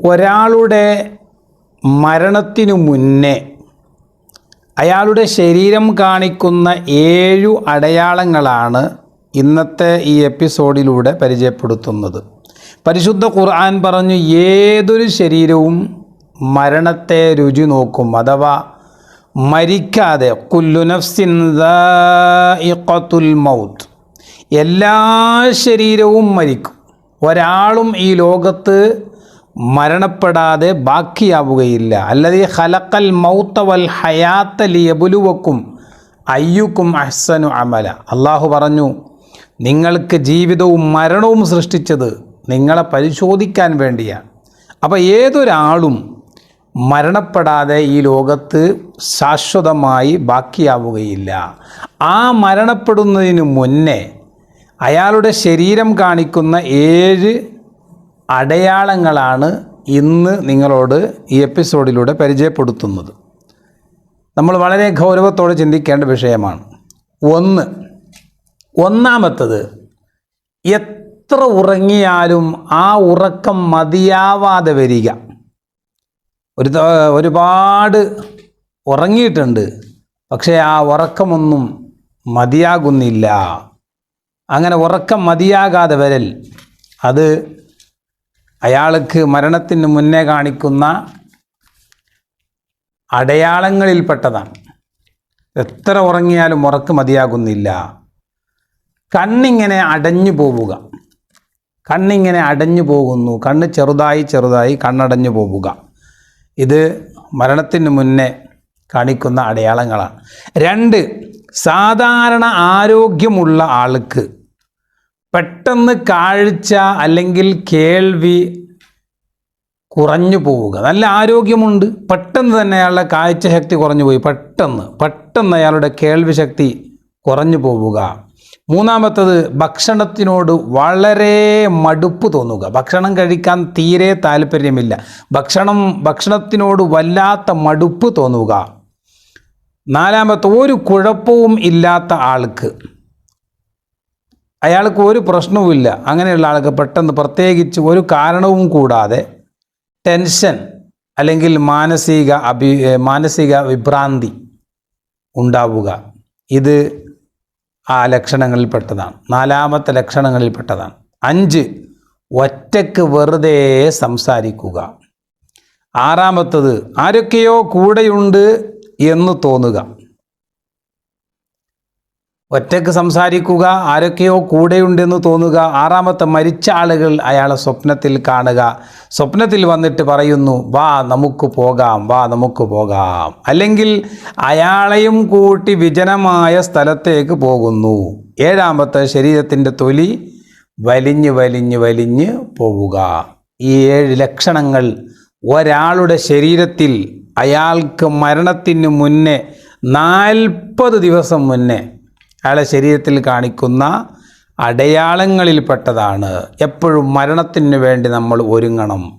ഒരാളുടെ മരണത്തിനു മുന്നേ അയാളുടെ ശരീരം കാണിക്കുന്ന ഏഴു അടയാളങ്ങളാണ് ഇന്നത്തെ ഈ എപ്പിസോഡിലൂടെ പരിചയപ്പെടുത്തുന്നത്. പരിശുദ്ധ ഖുർആൻ പറഞ്ഞു ഏതൊരു ശരീരവും മരണത്തെ രുചി നോക്കും അഥവാ മരിക്കാതെ കുല്ലുനഫ്സിൻ മൗത്ത് എല്ലാ ശരീരവും മരിക്കും. ഒരാളും ഈ ലോകത്ത് മരണപ്പെടാതെ ബാക്കിയാവുകയില്ല. അല്ലതീ ഹലക്കൽ മൗത്ത വൽ ഹയാത്ത ലിയബുലുവക്കും അയ്യുക്കും അഹ്സനു അമല. അള്ളാഹു പറഞ്ഞു നിങ്ങൾക്ക് ജീവിതവും മരണവും സൃഷ്ടിച്ചത് നിങ്ങളെ പരിശോധിക്കാൻ വേണ്ടിയാണ് അപ്പോൾ ഏതൊരാളും മരണപ്പെടാതെ ഈ ലോകത്ത് ശാശ്വതമായി ബാക്കിയാവുകയില്ല. ആ മരണപ്പെടുന്നതിന് മുന്നേ അയാളുടെ ശരീരം കാണിക്കുന്ന ഏഴ് അടയാളങ്ങളാണ് ഇന്ന് നിങ്ങളോട് ഈ എപ്പിസോഡിലൂടെ പരിചയപ്പെടുത്തുന്നത്. നമ്മൾ വളരെ ഗൗരവത്തോടെ ചിന്തിക്കേണ്ട വിഷയമാണ്. ഒന്ന് ഒന്നാമത്തത് എത്ര ഉറങ്ങിയാലും ആ ഉറക്കം മതിയാവാതെ വരിക. ഒരു ഒരുപാട് ഉറങ്ങിയിട്ടുണ്ട് പക്ഷേ ആ ഉറക്കമൊന്നും മതിയാകുന്നില്ല. അങ്ങനെ ഉറക്കം മതിയാകാതെ വരൽ അത് അയാൾക്ക് മരണത്തിന് മുന്നേ കാണിക്കുന്ന അടയാളങ്ങളിൽപ്പെട്ടതാണ്. എത്ര ഉറങ്ങിയാലും ഉറക്ക് മതിയാകുന്നില്ല. കണ്ണിങ്ങനെ അടഞ്ഞു പോവുക. കണ്ണിങ്ങനെ അടഞ്ഞു പോകുന്നു. കണ്ണ് ചെറുതായി ചെറുതായി കണ്ണടഞ്ഞു പോവുക. ഇത് മരണത്തിന് മുന്നേ കാണിക്കുന്ന അടയാളങ്ങളാണ്. രണ്ട് സാധാരണ ആരോഗ്യമുള്ള ആൾക്ക് പെട്ടെന്ന് കാഴ്ച അല്ലെങ്കിൽ കേൾവി കുറഞ്ഞു പോവുക. നല്ല ആരോഗ്യമുണ്ട്. പെട്ടെന്ന് തന്നെ അയാളുടെ കാഴ്ച ശക്തി കുറഞ്ഞു പോയി. പെട്ടെന്ന് പെട്ടെന്ന് അയാളുടെ കേൾവി ശക്തി കുറഞ്ഞു പോവുക. മൂന്നാമത്തത് ഭക്ഷണത്തിനോട് വളരെ മടുപ്പ് തോന്നുക. ഭക്ഷണം കഴിക്കാൻ തീരെ താല്പര്യമില്ല. ഭക്ഷണം ഭക്ഷണത്തിനോട് വല്ലാത്ത മടുപ്പ് തോന്നുക. നാലാമത്തെ ഒരു കുഴപ്പവും ഇല്ലാത്ത ആൾക്ക് അയാൾക്ക് ഒരു പ്രശ്നവുമില്ല അങ്ങനെയുള്ള ആൾക്ക് പെട്ടെന്ന് പ്രത്യേകിച്ച് ഒരു കാരണവും കൂടാതെ ടെൻഷൻ അല്ലെങ്കിൽ മാനസിക അഭി മാനസിക വിഭ്രാന്തി ഉണ്ടാവുക. ഇത് ആ ലക്ഷണങ്ങളിൽപ്പെട്ടതാണ്. നാലാമത്തെ ലക്ഷണങ്ങളിൽപ്പെട്ടതാണ്. അഞ്ച് ഒറ്റയ്ക്ക് വെറുതെ സംസാരിക്കുക. ആറാമത്തത് ആരൊക്കെയോ കൂടെയുണ്ട് എന്ന് തോന്നുക. ഒറ്റയ്ക്ക് സംസാരിക്കുക ആരൊക്കെയോ കൂടെയുണ്ടെന്ന് തോന്നുക ആറാമത്തെ മരിച്ച ആളുകൾ അയാളെ സ്വപ്നത്തിൽ കാണുക. സ്വപ്നത്തിൽ വന്നിട്ട് പറയുന്നു വാ നമുക്ക് പോകാം വാ നമുക്ക് പോകാം. അല്ലെങ്കിൽ അയാളെയും കൂട്ടി വിജനമായ സ്ഥലത്തേക്ക് പോകുന്നു. ഏഴാമത്തെ ശരീരത്തിന്റെ തൊലി വലിഞ്ഞ് വലിഞ്ഞ് വലിഞ്ഞ് പോവുക. ഈ ഏഴ് ലക്ഷണങ്ങൾ ഒരാളുടെ ശരീരത്തിൽ അയാൾക്ക് മരണത്തിന് മുന്നേ നാൽപ്പത് ദിവസം മുന്നേ അയാളെ ശരീരത്തിൽ കാണിക്കുന്ന അടയാളങ്ങളിൽപ്പെട്ടതാണ്. എപ്പോഴും മരണത്തിന് വേണ്ടി നമ്മൾ ഒരുങ്ങണം.